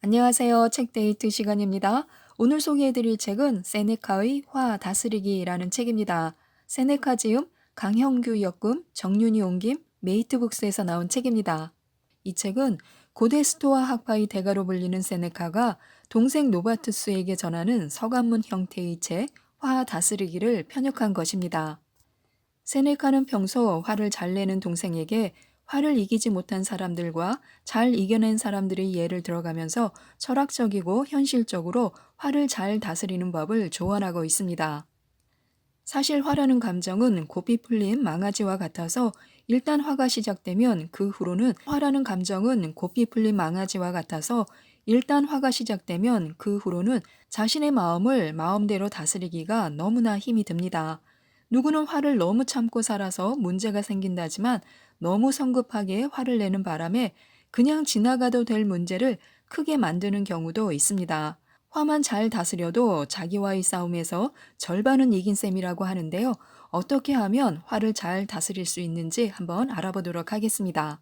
안녕하세요. 책데이트 시간입니다. 오늘 소개해드릴 책은 세네카의 화 다스리기라는 책입니다. 세네카 지음, 강형규 역금, 정윤이 옮김, 메이트북스에서 나온 책입니다. 이 책은 고대 스토아 학파의 대가로 불리는 세네카가 동생 노바투스에게 전하는 서간문 형태의 책, 화 다스리기를 편역한 것입니다. 세네카는 평소 화를 잘 내는 동생에게 화를 이기지 못한 사람들과 잘 이겨낸 사람들의 예를 들어가면서 철학적이고 현실적으로 화를 잘 다스리는 법을 조언하고 있습니다. 사실 화라는 감정은 고삐 풀린 망아지와 같아서 일단 화가 시작되면 그 후로는 화라는 감정은 고삐 풀린 망아지와 같아서 일단 화가 시작되면 그 후로는 자신의 마음을 마음대로 다스리기가 너무나 힘이 듭니다. 누구는 화를 너무 참고 살아서 문제가 생긴다지만 너무 성급하게 화를 내는 바람에 그냥 지나가도 될 문제를 크게 만드는 경우도 있습니다. 화만 잘 다스려도 자기와의 싸움에서 절반은 이긴 셈이라고 하는데요. 어떻게 하면 화를 잘 다스릴 수 있는지 한번 알아보도록 하겠습니다.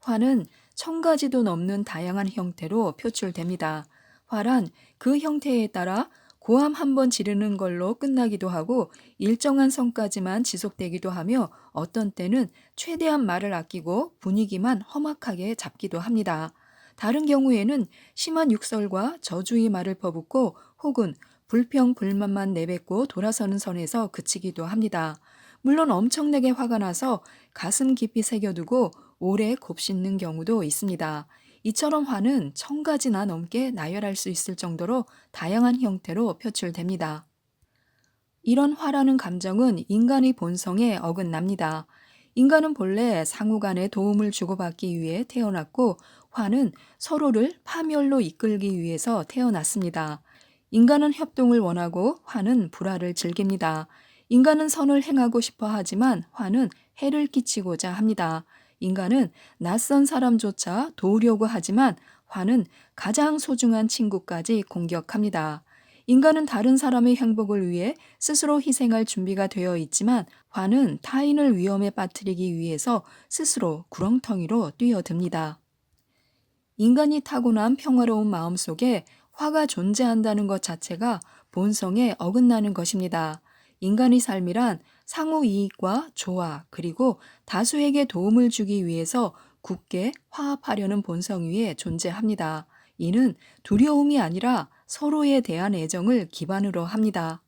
화는 천 가지도 넘는 다양한 형태로 표출됩니다. 화란 그 형태에 따라 고함 한 번 지르는 걸로 끝나기도 하고 일정한 선까지만 지속되기도 하며 어떤 때는 최대한 말을 아끼고 분위기만 험악하게 잡기도 합니다. 다른 경우에는 심한 육설과 저주의 말을 퍼붓고 혹은 불평 불만만 내뱉고 돌아서는 선에서 그치기도 합니다. 물론 엄청나게 화가 나서 가슴 깊이 새겨두고 오래 곱씹는 경우도 있습니다. 이처럼 화는 천 가지나 넘게 나열할 수 있을 정도로 다양한 형태로 표출됩니다. 이런 화라는 감정은 인간의 본성에 어긋납니다. 인간은 본래 상호 간에 도움을 주고받기 위해 태어났고 화는 서로를 파멸로 이끌기 위해서 태어났습니다. 인간은 협동을 원하고 화는 불화를 즐깁니다. 인간은 선을 행하고 싶어 하지만 화는 해를 끼치고자 합니다. 인간은 낯선 사람조차 도우려고 하지만 화는 가장 소중한 친구까지 공격합니다. 인간은 다른 사람의 행복을 위해 스스로 희생할 준비가 되어 있지만 화는 타인을 위험에 빠뜨리기 위해서 스스로 구렁텅이로 뛰어듭니다. 인간이 타고난 평화로운 마음 속에 화가 존재한다는 것 자체가 본성에 어긋나는 것입니다. 인간의 삶이란 상호 이익과 조화 그리고 다수에게 도움을 주기 위해서 굳게 화합하려는 본성 위에 존재합니다. 이는 두려움이 아니라 서로에 대한 애정을 기반으로 합니다.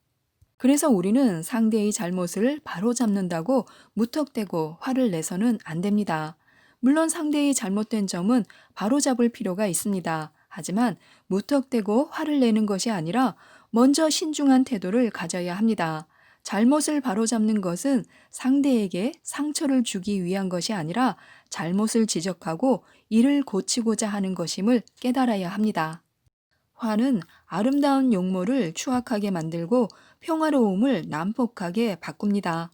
그래서 우리는 상대의 잘못을 바로잡는다고 무턱대고 화를 내서는 안 됩니다. 물론 상대의 잘못된 점은 바로잡을 필요가 있습니다. 하지만 무턱대고 화를 내는 것이 아니라 먼저 신중한 태도를 가져야 합니다. 잘못을 바로잡는 것은 상대에게 상처를 주기 위한 것이 아니라 잘못을 지적하고 이를 고치고자 하는 것임을 깨달아야 합니다. 화는 아름다운 용모를 추악하게 만들고 평화로움을 난폭하게 바꿉니다.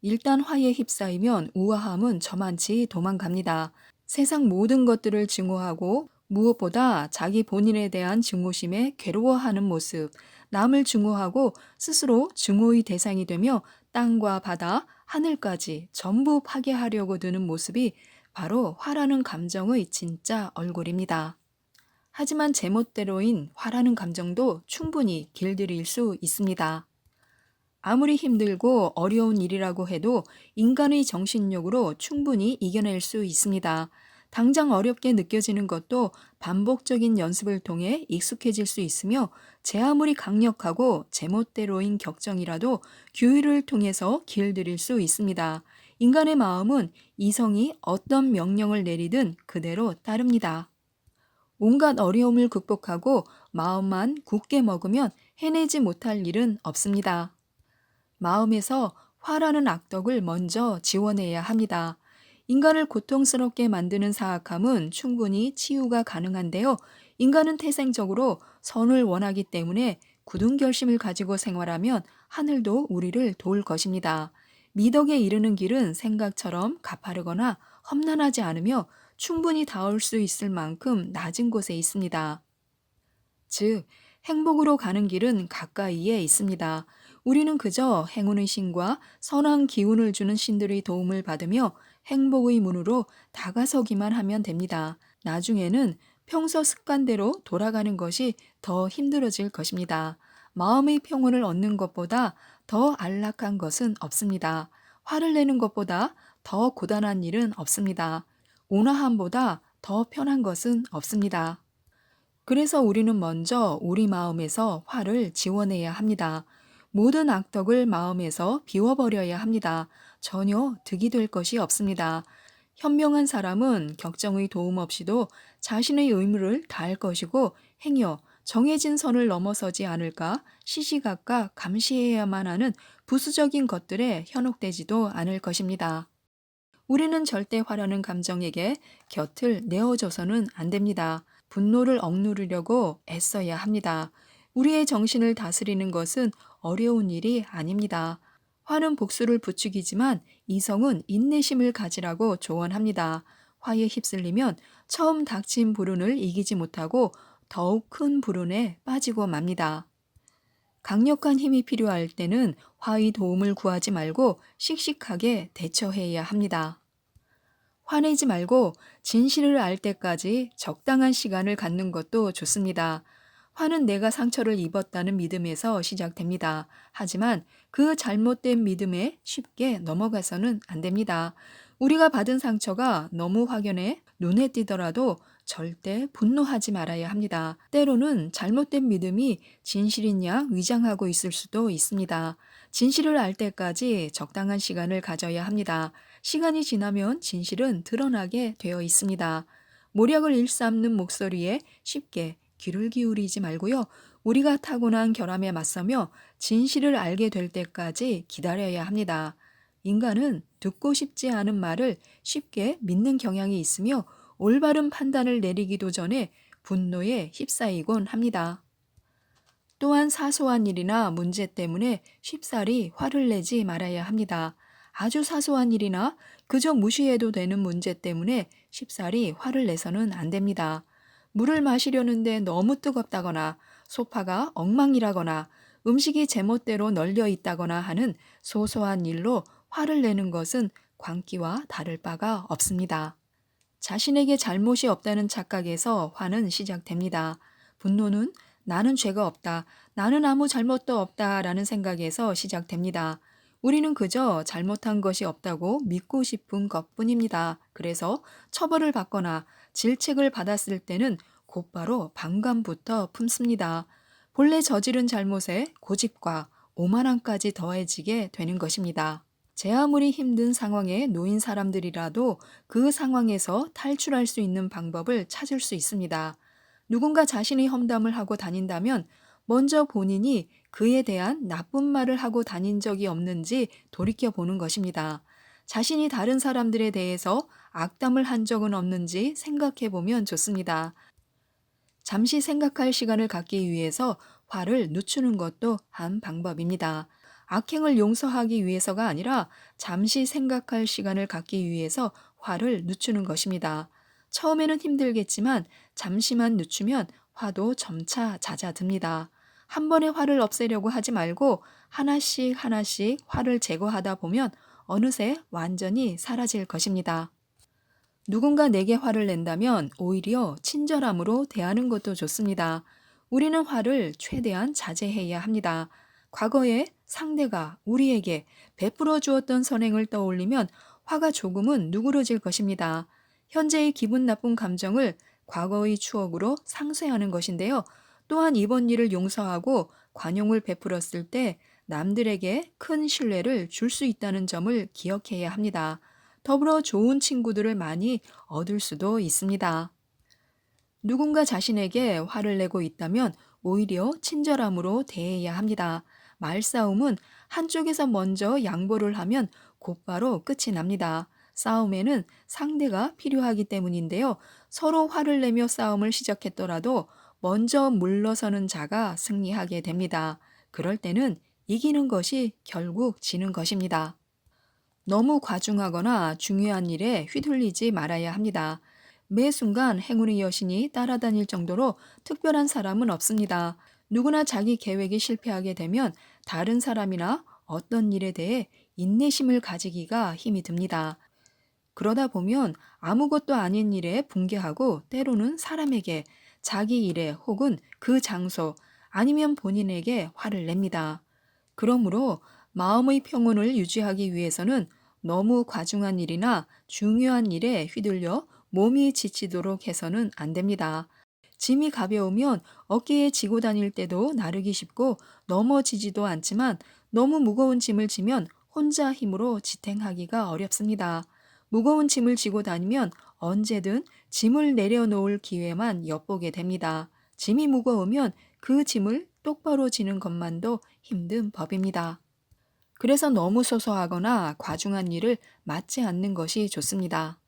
일단 화에 휩싸이면 우아함은 저만치 도망갑니다. 세상 모든 것들을 증오하고 무엇보다 자기 본인에 대한 증오심에 괴로워하는 모습, 남을 증오하고 스스로 증오의 대상이 되며 땅과 바다, 하늘까지 전부 파괴하려고 드는 모습이 바로 화라는 감정의 진짜 얼굴입니다. 하지만 제멋대로인 화라는 감정도 충분히 길들일 수 있습니다. 아무리 힘들고 어려운 일이라고 해도 인간의 정신력으로 충분히 이겨낼 수 있습니다. 당장 어렵게 느껴지는 것도 반복적인 연습을 통해 익숙해질 수 있으며 제 아무리 강력하고 제멋대로인 격정이라도 규율을 통해서 길들일 수 있습니다. 인간의 마음은 이성이 어떤 명령을 내리든 그대로 따릅니다. 온갖 어려움을 극복하고 마음만 굳게 먹으면 해내지 못할 일은 없습니다. 마음에서 화라는 악덕을 먼저 지워내야 합니다. 인간을 고통스럽게 만드는 사악함은 충분히 치유가 가능한데요. 인간은 태생적으로 선을 원하기 때문에 굳은 결심을 가지고 생활하면 하늘도 우리를 도울 것입니다. 미덕에 이르는 길은 생각처럼 가파르거나 험난하지 않으며 충분히 닿을 수 있을 만큼 낮은 곳에 있습니다. 즉, 행복으로 가는 길은 가까이에 있습니다. 우리는 그저 행운의 신과 선한 기운을 주는 신들의 도움을 받으며 행복의 문으로 다가서기만 하면 됩니다. 나중에는 평소 습관대로 돌아가는 것이 더 힘들어질 것입니다. 마음의 평온을 얻는 것보다 더 안락한 것은 없습니다. 화를 내는 것보다 더 고단한 일은 없습니다. 온화함보다 더 편한 것은 없습니다. 그래서 우리는 먼저 우리 마음에서 화를 지워내야 합니다. 모든 악덕을 마음에서 비워버려야 합니다. 전혀 득이 될 것이 없습니다. 현명한 사람은 격정의 도움 없이도 자신의 의무를 다할 것이고 행여 정해진 선을 넘어서지 않을까 시시각각 감시해야만 하는 부수적인 것들에 현혹되지도 않을 것입니다. 우리는 절대 화라는 감정에게 곁을 내어줘서는 안 됩니다. 분노를 억누르려고 애써야 합니다. 우리의 정신을 다스리는 것은 어려운 일이 아닙니다. 화는 복수를 부추기지만 이성은 인내심을 가지라고 조언합니다. 화에 휩쓸리면 처음 닥친 불운을 이기지 못하고 더욱 큰 불운에 빠지고 맙니다. 강력한 힘이 필요할 때는 화의 도움을 구하지 말고 씩씩하게 대처해야 합니다. 화내지 말고 진실을 알 때까지 적당한 시간을 갖는 것도 좋습니다. 화는 내가 상처를 입었다는 믿음에서 시작됩니다. 하지만 그 잘못된 믿음에 쉽게 넘어가서는 안 됩니다. 우리가 받은 상처가 너무 확연해 눈에 띄더라도 절대 분노하지 말아야 합니다. 때로는 잘못된 믿음이 진실인 양 위장하고 있을 수도 있습니다. 진실을 알 때까지 적당한 시간을 가져야 합니다. 시간이 지나면 진실은 드러나게 되어 있습니다. 모략을 일삼는 목소리에 쉽게 귀를 기울이지 말고요. 우리가 타고난 결함에 맞서며 진실을 알게 될 때까지 기다려야 합니다. 인간은 듣고 싶지 않은 말을 쉽게 믿는 경향이 있으며 올바른 판단을 내리기도 전에 분노에 휩싸이곤 합니다. 또한 사소한 일이나 문제 때문에 쉽사리 화를 내지 말아야 합니다. 아주 사소한 일이나 그저 무시해도 되는 문제 때문에 쉽사리 화를 내서는 안 됩니다. 물을 마시려는데 너무 뜨겁다거나 소파가 엉망이라거나 음식이 제멋대로 널려 있다거나 하는 소소한 일로 화를 내는 것은 광기와 다를 바가 없습니다. 자신에게 잘못이 없다는 착각에서 화는 시작됩니다. 분노는 나는 죄가 없다, 나는 아무 잘못도 없다 라는 생각에서 시작됩니다. 우리는 그저 잘못한 것이 없다고 믿고 싶은 것 뿐입니다. 그래서 처벌을 받거나 질책을 받았을 때는 곧바로 반감부터 품습니다. 본래 저지른 잘못에 고집과 오만함까지 더해지게 되는 것입니다. 제 아무리 힘든 상황에 놓인 사람들이라도 그 상황에서 탈출할 수 있는 방법을 찾을 수 있습니다. 누군가 자신이 험담을 하고 다닌다면 먼저 본인이 그에 대한 나쁜 말을 하고 다닌 적이 없는지 돌이켜 보는 것입니다. 자신이 다른 사람들에 대해서 악담을 한 적은 없는지 생각해 보면 좋습니다. 잠시 생각할 시간을 갖기 위해서 화를 늦추는 것도 한 방법입니다. 악행을 용서하기 위해서가 아니라 잠시 생각할 시간을 갖기 위해서 화를 늦추는 것입니다. 처음에는 힘들겠지만 잠시만 늦추면 화도 점차 잦아듭니다. 한 번에 화를 없애려고 하지 말고 하나씩 하나씩 화를 제거하다 보면 어느새 완전히 사라질 것입니다. 누군가 내게 화를 낸다면 오히려 친절함으로 대하는 것도 좋습니다. 우리는 화를 최대한 자제해야 합니다. 과거에 상대가 우리에게 베풀어 주었던 선행을 떠올리면 화가 조금은 누그러질 것입니다. 현재의 기분 나쁜 감정을 과거의 추억으로 상쇄하는 것인데요. 또한 이번 일을 용서하고 관용을 베풀었을 때 남들에게 큰 신뢰를 줄 수 있다는 점을 기억해야 합니다. 더불어 좋은 친구들을 많이 얻을 수도 있습니다. 누군가 자신에게 화를 내고 있다면 오히려 친절함으로 대해야 합니다. 말싸움은 한쪽에서 먼저 양보를 하면 곧바로 끝이 납니다. 싸움에는 상대가 필요하기 때문인데요. 서로 화를 내며 싸움을 시작했더라도 먼저 물러서는 자가 승리하게 됩니다. 그럴 때는 이기는 것이 결국 지는 것입니다. 너무 과중하거나 중요한 일에 휘둘리지 말아야 합니다. 매 순간 행운의 여신이 따라다닐 정도로 특별한 사람은 없습니다. 누구나 자기 계획이 실패하게 되면 다른 사람이나 어떤 일에 대해 인내심을 가지기가 힘이 듭니다. 그러다 보면 아무것도 아닌 일에 붕괴하고 때로는 사람에게 자기 일에 혹은 그 장소 아니면 본인에게 화를 냅니다. 그러므로 마음의 평온을 유지하기 위해서는 너무 과중한 일이나 중요한 일에 휘둘려 몸이 지치도록 해서는 안 됩니다. 짐이 가벼우면 어깨에 지고 다닐 때도 나르기 쉽고 넘어지지도 않지만 너무 무거운 짐을 지면 혼자 힘으로 지탱하기가 어렵습니다. 무거운 짐을 지고 다니면 언제든 짐을 내려놓을 기회만 엿보게 됩니다. 짐이 무거우면 그 짐을 똑바로 지는 것만도 힘든 법입니다. 그래서 너무 소소하거나 과중한 일을 맡지 않는 것이 좋습니다.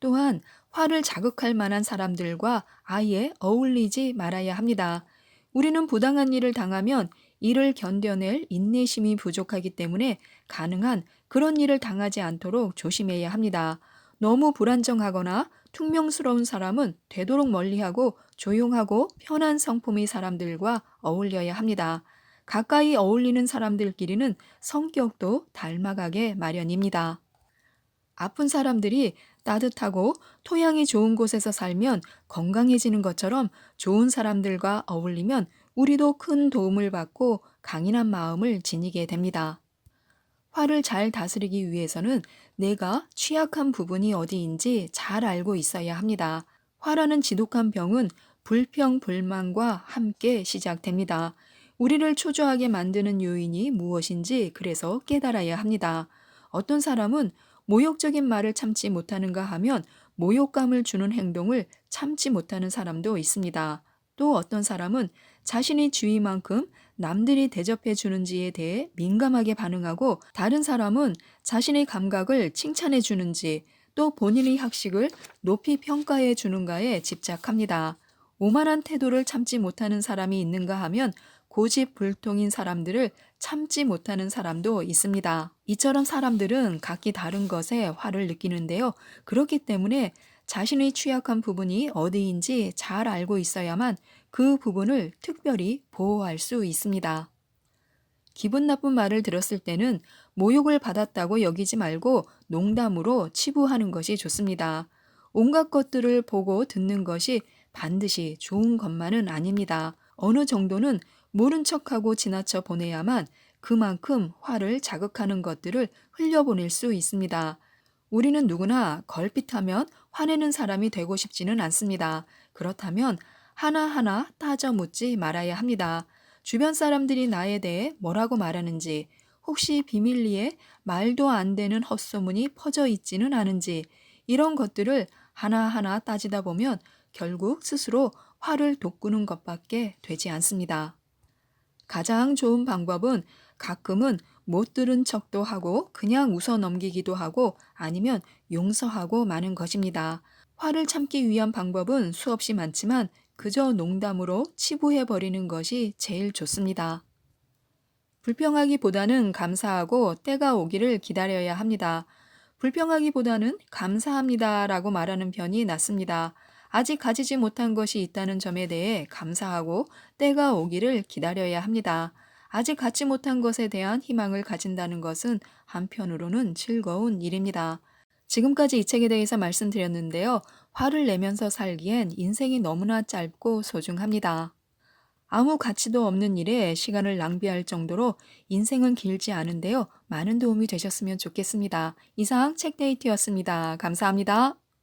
또한 화를 자극할 만한 사람들과 아예 어울리지 말아야 합니다. 우리는 부당한 일을 당하면 이를 견뎌낼 인내심이 부족하기 때문에 가능한 그런 일을 당하지 않도록 조심해야 합니다. 너무 불안정하거나 퉁명스러운 사람은 되도록 멀리하고 조용하고 편한 성품의 사람들과 어울려야 합니다. 가까이 어울리는 사람들끼리는 성격도 닮아가게 마련입니다. 아픈 사람들이 따뜻하고 토양이 좋은 곳에서 살면 건강해지는 것처럼 좋은 사람들과 어울리면 우리도 큰 도움을 받고 강인한 마음을 지니게 됩니다. 화를 잘 다스리기 위해서는 내가 취약한 부분이 어디인지 잘 알고 있어야 합니다. 화라는 지독한 병은 불평, 불만과 함께 시작됩니다. 우리를 초조하게 만드는 요인이 무엇인지 그래서 깨달아야 합니다. 어떤 사람은 모욕적인 말을 참지 못하는가 하면 모욕감을 주는 행동을 참지 못하는 사람도 있습니다. 또 어떤 사람은 자신이 주의만큼 남들이 대접해 주는지에 대해 민감하게 반응하고 다른 사람은 자신의 감각을 칭찬해 주는지 또 본인의 학식을 높이 평가해 주는가에 집착합니다. 오만한 태도를 참지 못하는 사람이 있는가 하면 고집불통인 사람들을 참지 못하는 사람도 있습니다. 이처럼 사람들은 각기 다른 것에 화를 느끼는데요. 그렇기 때문에 자신의 취약한 부분이 어디인지 잘 알고 있어야만 그 부분을 특별히 보호할 수 있습니다. 기분 나쁜 말을 들었을 때는 모욕을 받았다고 여기지 말고 농담으로 치부하는 것이 좋습니다. 온갖 것들을 보고 듣는 것이 반드시 좋은 것만은 아닙니다. 어느 정도는 모른 척하고 지나쳐 보내야만 그만큼 화를 자극하는 것들을 흘려보낼 수 있습니다. 우리는 누구나 걸핏하면 화내는 사람이 되고 싶지는 않습니다. 그렇다면 하나하나 따져 묻지 말아야 합니다. 주변 사람들이 나에 대해 뭐라고 말하는지, 혹시 비밀리에 말도 안 되는 헛소문이 퍼져 있지는 않은지, 이런 것들을 하나하나 따지다 보면 결국 스스로 화를 돋구는 것밖에 되지 않습니다. 가장 좋은 방법은 가끔은 못 들은 척도 하고 그냥 웃어 넘기기도 하고 아니면 용서하고 마는 것입니다. 화를 참기 위한 방법은 수없이 많지만 그저 농담으로 치부해 버리는 것이 제일 좋습니다. 불평하기보다는 감사하고 때가 오기를 기다려야 합니다. 불평하기보다는 감사합니다라고 말하는 편이 낫습니다. 아직 가지지 못한 것이 있다는 점에 대해 감사하고 때가 오기를 기다려야 합니다. 아직 갖지 못한 것에 대한 희망을 가진다는 것은 한편으로는 즐거운 일입니다. 지금까지 이 책에 대해서 말씀드렸는데요. 화를 내면서 살기엔 인생이 너무나 짧고 소중합니다. 아무 가치도 없는 일에 시간을 낭비할 정도로 인생은 길지 않은데요. 많은 도움이 되셨으면 좋겠습니다. 이상 책데이트였습니다. 감사합니다.